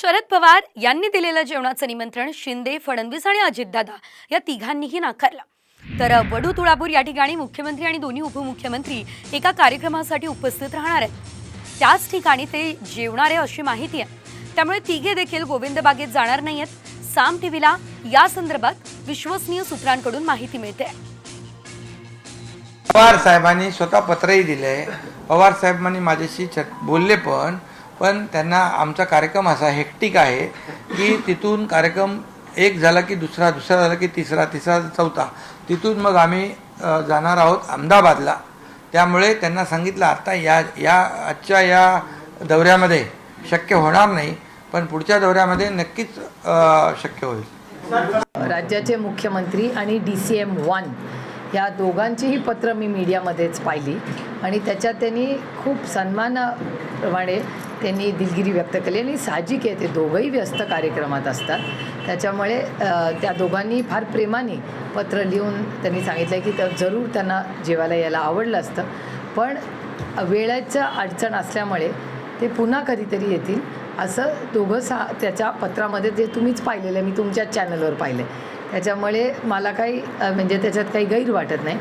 शरद पवार यांनी दिलेलं जेवणाचं निमंत्रण शिंदे फडणवीस आणि अजितदादा या तिघांनीही नाकारलं. तर वडू तुळापूर या ठिकाणी मुख्यमंत्री आणि दोन्ही उपमुख्यमंत्री एका कार्यक्रमासाठी उपस्थित राहणार आहेत. त्याच ठिकाणी ते जेवणार आहे अशी माहिती आहे. त्यामुळे तिघे देखील गोविंद बागेत जाणार आहेत साम टीव्हीला या संदर्भात विश्वसनीय सूत्रांकडून माहिती मिळते. पवार साहेबांनी स्वतः पत्रही दिले पवार साहेबांनी माझ्याशी बोलले पण पण त्यांना आमचा कार्यक्रम असा हेक्टिक आहे की तिथून कार्यक्रम एक झाला की दुसरा दुसरा झाला की तिसरा तिसरा चौथा. तिथून मग आम्ही जाणार आहोत अहमदाबादला. त्यामुळे त्यांना सांगितलं आता या या आजच्या या दौऱ्यामध्ये शक्य होणार नाही पण पुढच्या दौऱ्यामध्ये नक्कीच शक्य होईल. राज्याचे मुख्यमंत्री आणि डी सी एम वन या दोघांचीही पत्र मी मीडियामध्येच पाहिली. आणि त्याच्यात त्यांनी खूप सन्मानाप्रमाणे त्यांनी दिलगिरी व्यक्त केली आणि साहजिक आहे ते दोघंही व्यस्त कार्यक्रमात असतात. त्याच्यामुळे त्या दोघांनी फार प्रेमाने पत्र लिहून त्यांनी सांगितलं की तर जरूर त्यांना जेवायला यायला आवडलं असतं. पण वेळेचं अडचण असल्यामुळे ते पुन्हा कधीतरी येतील असं दोघं सा त्याच्या पत्रामध्ये जे तुम्हीच पाहिलेलं आहे मी तुमच्याच चॅनलवर पाहिलं त्याच्यामुळे मला काही म्हणजे त्याच्यात काही गैर वाटत नाही.